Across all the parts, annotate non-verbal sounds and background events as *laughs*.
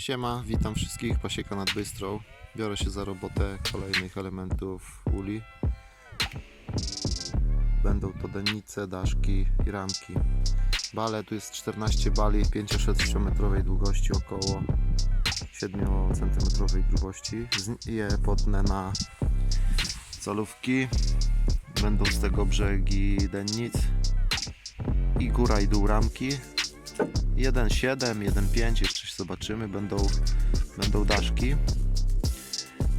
Siema, witam wszystkich, Pasieka nad Bystrą. Biorę się za robotę kolejnych elementów uli. Będą to denice, daszki i ramki. Bale, tu jest 14 bali 5-6 metrowej długości, około 7 cm grubości. Je potnę na calówki. Będą z tego brzegi dennic i góra i dół ramki. 1,7, 1,5, jeszcze się zobaczymy, będą, będą daszki.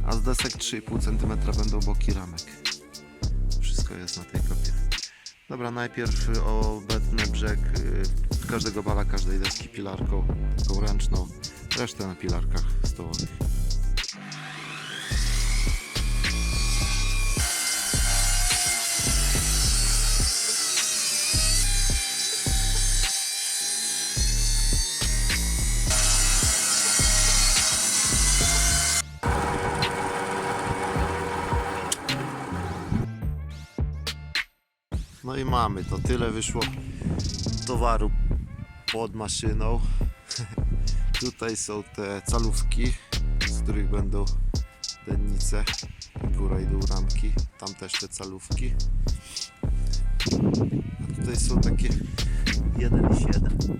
A z desek 3,5 cm będą boki ramek. Wszystko jest na tej kopie. Dobra, najpierw obetnę brzeg y, każdego bala, każdej deski pilarką, taką ręczną. Resztę na pilarkach stołowych. I mamy to. Tyle wyszło towaru pod maszyną. *laughs* Tutaj są te calówki, z których będą dennice. Góra i dół ramki. Tam też te calówki. A tutaj są takie 1,7.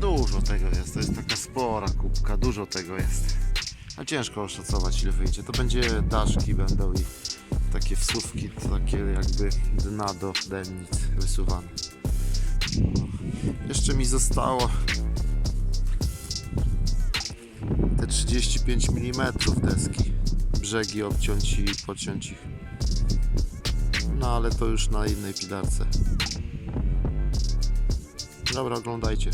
Dużo tego jest. To jest taka spora kubka. Dużo tego jest. A ciężko oszacować ile wyjdzie. To będzie daszki będą i takie wsówki, takie jakby dna do dennic wysuwane. Jeszcze mi zostało te 35 mm deski. Brzegi obciąć i podciąć ich. No ale to już na innej pilarce. Dobra, oglądajcie.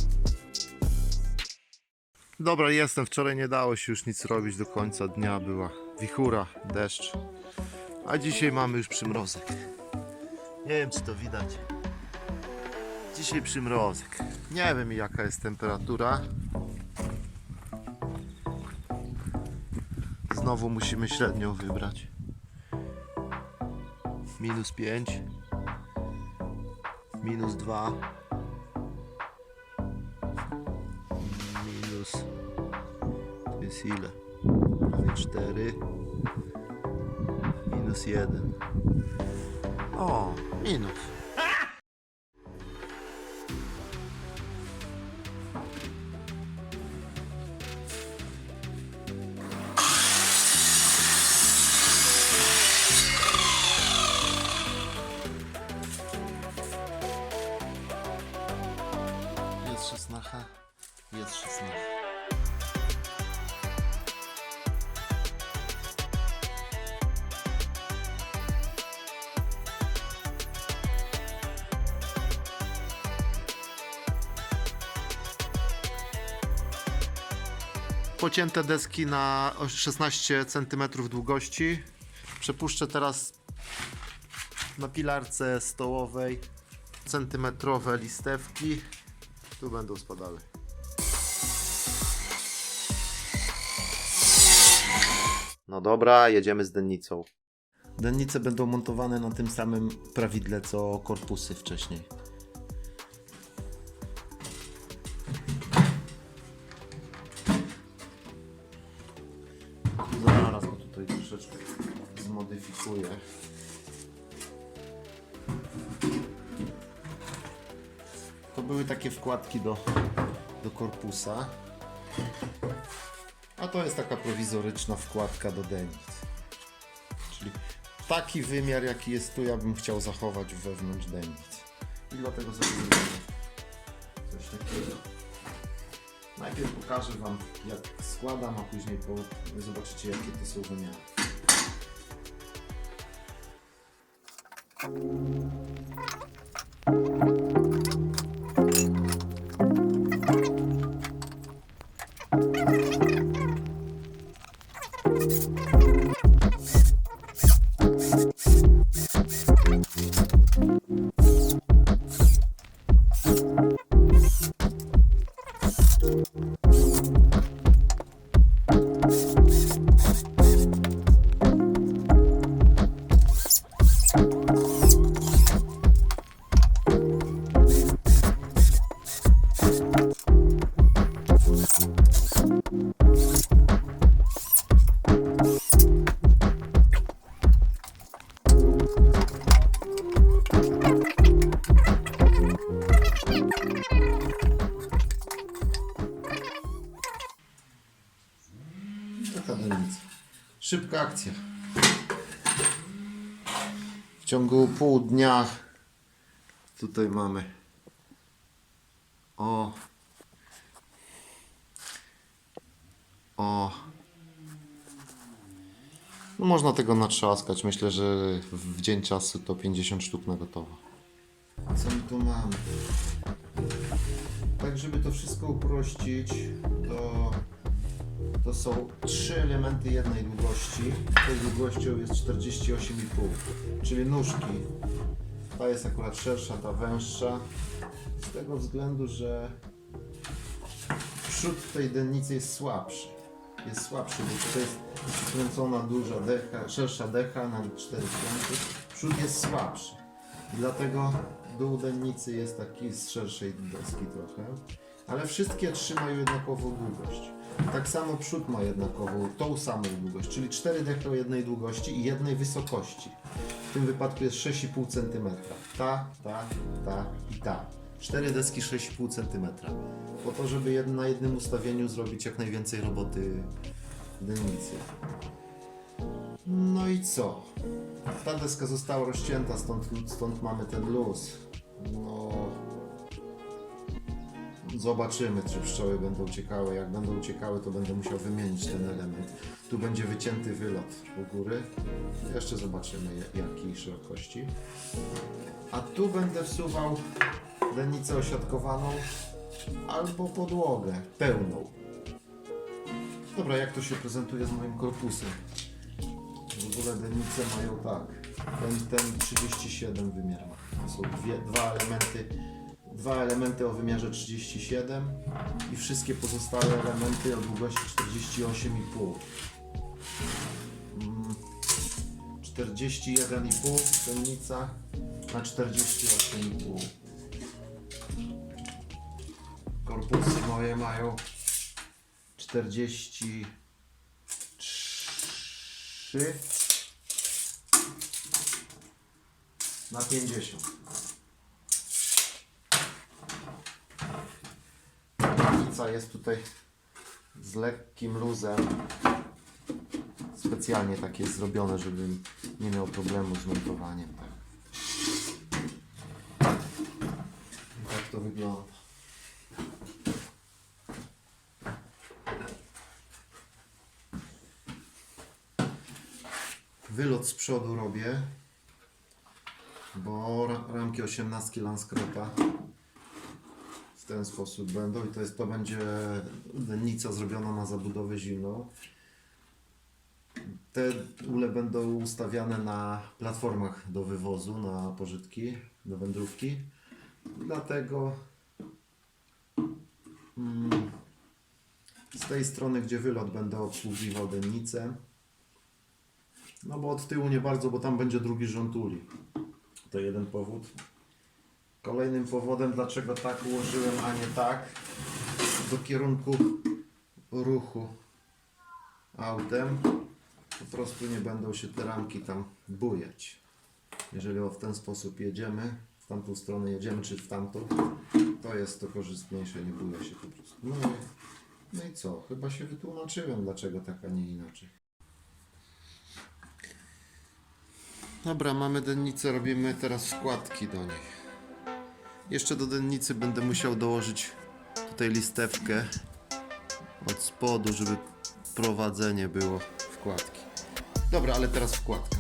Dobra, jestem. Wczoraj nie dało się już nic robić do końca dnia. Była wichura, deszcz. A dzisiaj mamy już przymrozek. Nie wiem, czy to widać. Dzisiaj przymrozek. Nie wiem, jaka jest temperatura. Znowu musimy średnią wybrać. Minus 5. Minus 2. Minus. To jest ile? Prawie 4 minus jeden. O, minus. Jest szesnacha, jest szesnacha. Pocięte deski na 16 cm długości. Przepuszczę teraz na pilarce stołowej centymetrowe listewki. Tu będą spadały. No dobra, jedziemy z dennicą. Dennice będą montowane na tym samym prawidle co korpusy wcześniej. Wkładki do, do korpusa. A to jest taka prowizoryczna wkładka do denic. Czyli taki wymiar jaki jest tu ja bym chciał zachować wewnątrz denic. I dlatego zrobimy coś takiego. Najpierw pokażę Wam jak składam, a później zobaczycie jakie to są wymiary. Szybka akcja. W ciągu pół dnia tutaj mamy o o no można tego natrzaskać. Myślę, że w w dzień czasu to 50 sztuk na gotowo. Co my tu mamy? Tak, żeby to wszystko uprościć, to, to są trzy elementy jednej długości. Tą długością jest 48,5, czyli nóżki. Ta jest akurat szersza, ta węższa. Z tego względu, że przód tej dennicy jest słabszy. Jest słabszy, bo tutaj jest skręcona duża decha, szersza decha na cztery skręty. Przód jest słabszy. Dlatego dół dennicy jest taki z szerszej deski trochę. Ale wszystkie trzy mają jednakową długość. Tak samo przód ma jednakową, tą samą długość, czyli cztery dechy o jednej długości i jednej wysokości. W tym wypadku jest 6,5 cm. Ta, ta, ta i ta. Cztery deski 6,5 cm. Po to, żeby na jednym ustawieniu zrobić jak najwięcej roboty dennicy. No i co? Ta deska została rozcięta, stąd, stąd mamy ten luz. No. Zobaczymy, czy pszczoły będą uciekały. Jak będą uciekały, to będę musiał wymienić ten element. Tu będzie wycięty wylot u góry. Jeszcze zobaczymy, ja- jakiej szerokości. A tu będę wsuwał dennicę osiadkowaną albo podłogę pełną. Dobra, jak to się prezentuje z moim korpusem? W ogóle dennice mają tak. Ten, ten 37 wymiar. To są dwie, dwa elementy. Dwa elementy o wymiarze 37 i wszystkie pozostałe elementy o długości 48,5. Mm, 41,5 dennica na 48,5. Korpusy moje mają 43 na 50. Jest tutaj z lekkim luzem. Specjalnie tak jest zrobione, żebym nie miał problemu z montowaniem. Tak to wygląda. Wylot z przodu robię, bo ra- ramki 18 Lanskrota w ten sposób będą i to, jest, to będzie dennica zrobiona na zabudowę zimną. Te ule będą ustawiane na platformach do wywozu, na pożytki, do wędrówki. Dlatego mm, z tej strony, gdzie wylot będę obsługiwał dennicę. No bo od tyłu nie bardzo, bo tam będzie drugi rząd uli. To jeden powód. Kolejnym powodem, dlaczego tak ułożyłem, a nie tak, do kierunku ruchu autem, po prostu nie będą się te ramki tam bujać. Jeżeli w ten sposób jedziemy, w tamtą stronę jedziemy, czy w tamtą, to jest to korzystniejsze, nie buja się po prostu. No i, no i co? Chyba się wytłumaczyłem, dlaczego tak, a nie inaczej. Dobra, mamy dennicę, robimy teraz wkładki do niej. Jeszcze do dennicy będę musiał dołożyć tutaj listewkę od spodu, żeby prowadzenie było wkładki. Dobra, ale teraz wkładka.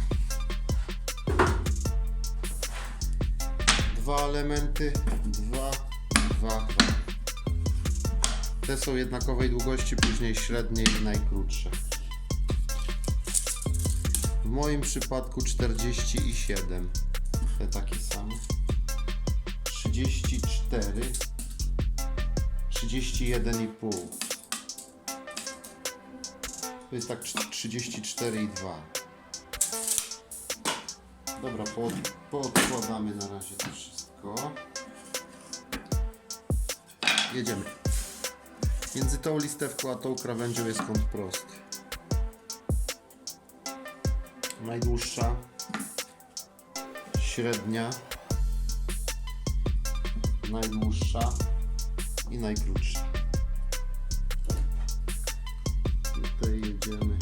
Dwa elementy, dwa, dwa, dwa. Te są jednakowej długości, później średniej i najkrótsze. W moim przypadku 47. Te takie same. 34. 31,5. To jest tak 34,2. Dobra, pod, podkładamy na razie to wszystko. Jedziemy. Między tą listewką a tą krawędzią jest kąt prosty. Najdłuższa, średnia, najdłuższa i najkrótsza. Tutaj jedziemy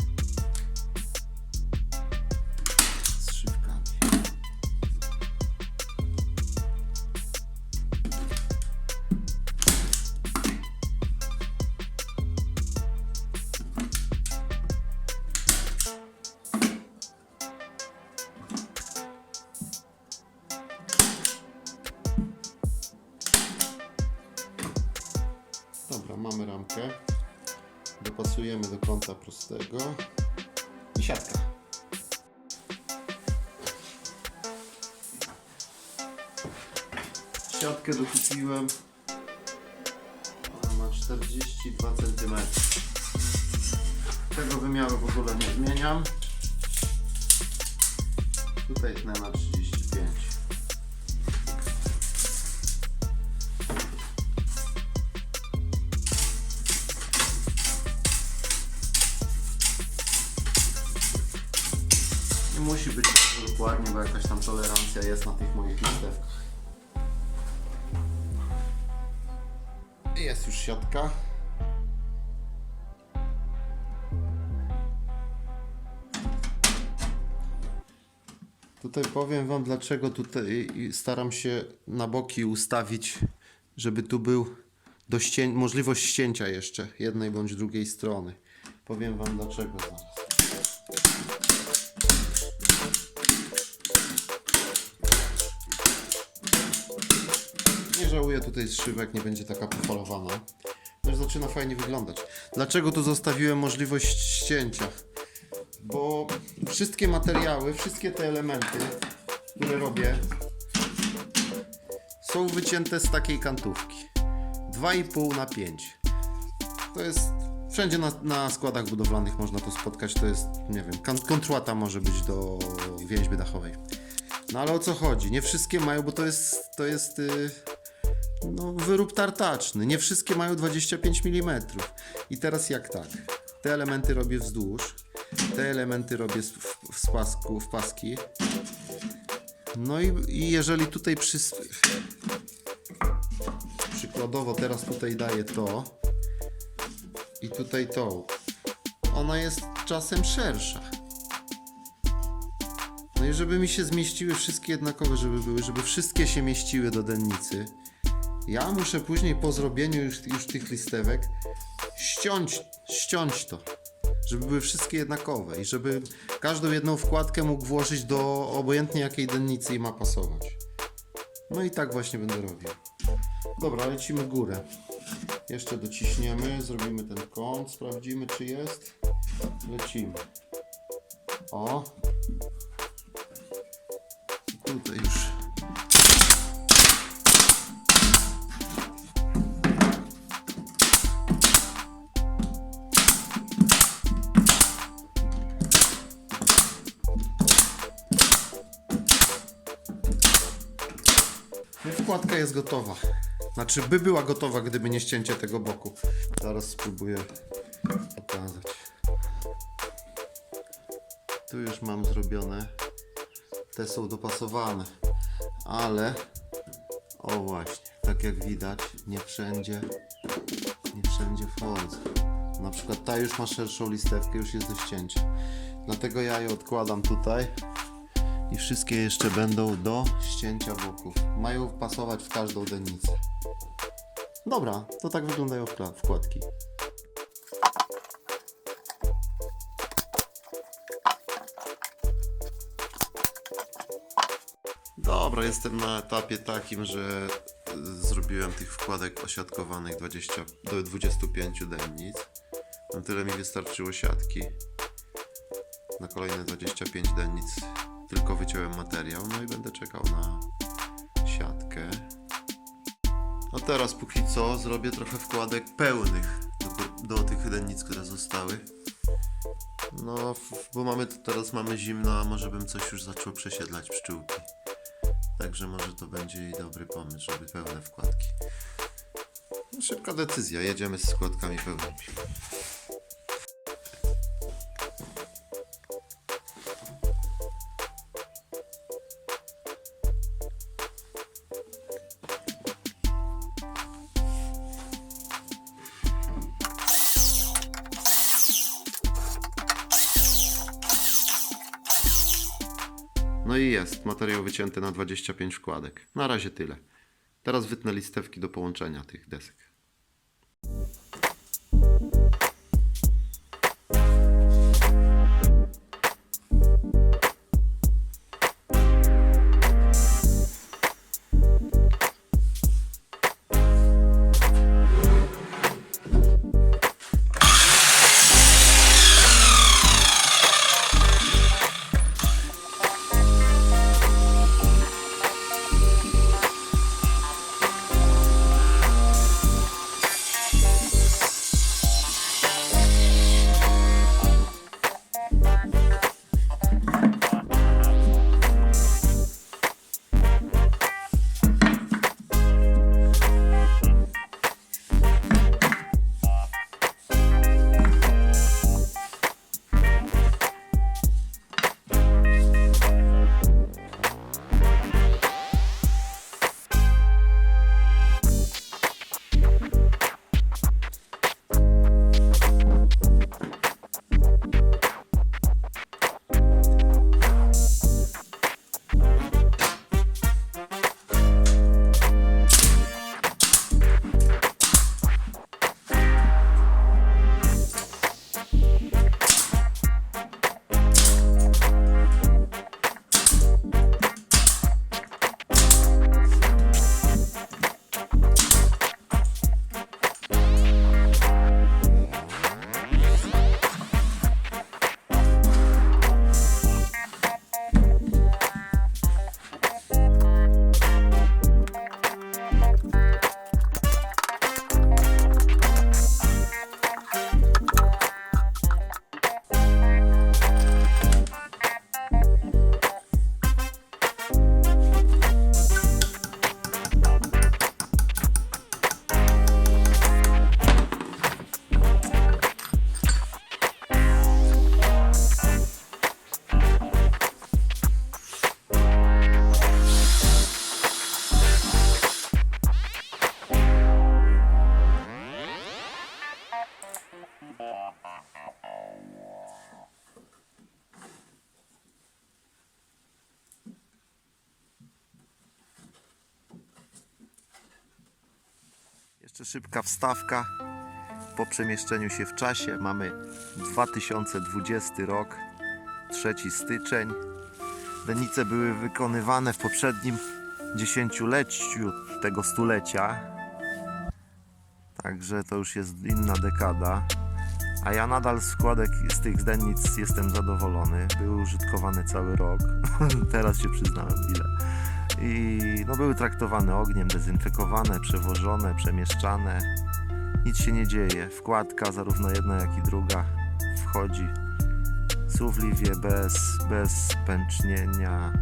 Kąta prostego. I siatka. Siatkę dokupiłem. Ona ma 42 cm. Tego wymiaru w ogóle nie zmieniam. Tutaj tnę na 35. musi być dokładnie, bo jakaś tam tolerancja jest na tych moich listewkach. Jest już siatka. Tutaj powiem Wam, dlaczego tutaj staram się na boki ustawić, żeby tu był do możliwość ścięcia jeszcze jednej bądź drugiej strony. Powiem Wam dlaczego zaraz. Nie żałuję tutaj zszywek, nie będzie taka pofalowana. Też zaczyna fajnie wyglądać. Dlaczego tu zostawiłem możliwość ścięcia? Bo wszystkie materiały, wszystkie te elementy, które robię, są wycięte z takiej kantówki. 2,5 na 5. To jest wszędzie na, na składach budowlanych można to spotkać. To jest, nie wiem, kontruata może być do więźby dachowej. No ale o co chodzi? Nie wszystkie mają, bo to jest, to jest y, no, wyrób tartaczny. Nie wszystkie mają 25 mm. I teraz jak tak? Te elementy robię wzdłuż, te elementy robię w, w, spasku, w paski. No i, i jeżeli tutaj przy... Przykładowo teraz tutaj daję to i tutaj to. Ona jest czasem szersza. No i żeby mi się zmieściły wszystkie jednakowe, żeby były, żeby wszystkie się mieściły do dennicy, ja muszę później po zrobieniu już, już tych listewek ściąć, ściąć to, żeby były wszystkie jednakowe i żeby każdą jedną wkładkę mógł włożyć do obojętnie jakiej dennicy i ma pasować. No i tak właśnie będę robił. Dobra, lecimy górę. Jeszcze dociśniemy, zrobimy ten kąt, sprawdzimy czy jest. Lecimy. O. Tutaj już. Wkładka jest gotowa. Znaczy by była gotowa, gdyby nie ścięcie tego boku. Zaraz spróbuję pokazać. Tu już mam zrobione. Te są dopasowane. Ale o właśnie, tak jak widać, nie wszędzie nie wszędzie wchodzę. Na przykład ta już ma szerszą listewkę, już jest do ścięcia. Dlatego ja je odkładam tutaj i wszystkie jeszcze będą do ścięcia boków. Mają pasować w każdą dennicę. Dobra, to tak wyglądają wkładki. Dobra, jestem na etapie takim, że zrobiłem tych wkładek osiadkowanych 20, do 25 dennic. Na tyle mi wystarczyło siatki. Na kolejne 25 dennic tylko wyciąłem materiał, no i będę czekał na siatkę. A teraz póki co zrobię trochę wkładek pełnych do, do tych dennic, które zostały. No, bo mamy teraz mamy zimno, a może bym coś już zaczął przesiedlać pszczółki. Także może to będzie i dobry pomysł, żeby pełne wkładki. No, szybka decyzja, jedziemy z składkami pełnymi. No i jest, materiał wycięty na 25 wkładek. Na razie tyle. Teraz wytnę listewki do połączenia tych desek. Szybka wstawka po przemieszczeniu się w czasie. Mamy 2020 rok, 3 styczeń. Denice były wykonywane w poprzednim dziesięcioleciu tego stulecia. Także to już jest inna dekada. A ja nadal z składek z tych zdennic jestem zadowolony. Były użytkowane cały rok. *laughs* Teraz się przyznałem ile. I no, były traktowane ogniem, dezynfekowane, przewożone, przemieszczane. Nic się nie dzieje. Wkładka, zarówno jedna, jak i druga, wchodzi suwliwie, bez, bez pęcznienia.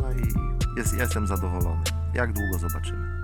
No i jest, jestem zadowolony. Jak długo zobaczymy.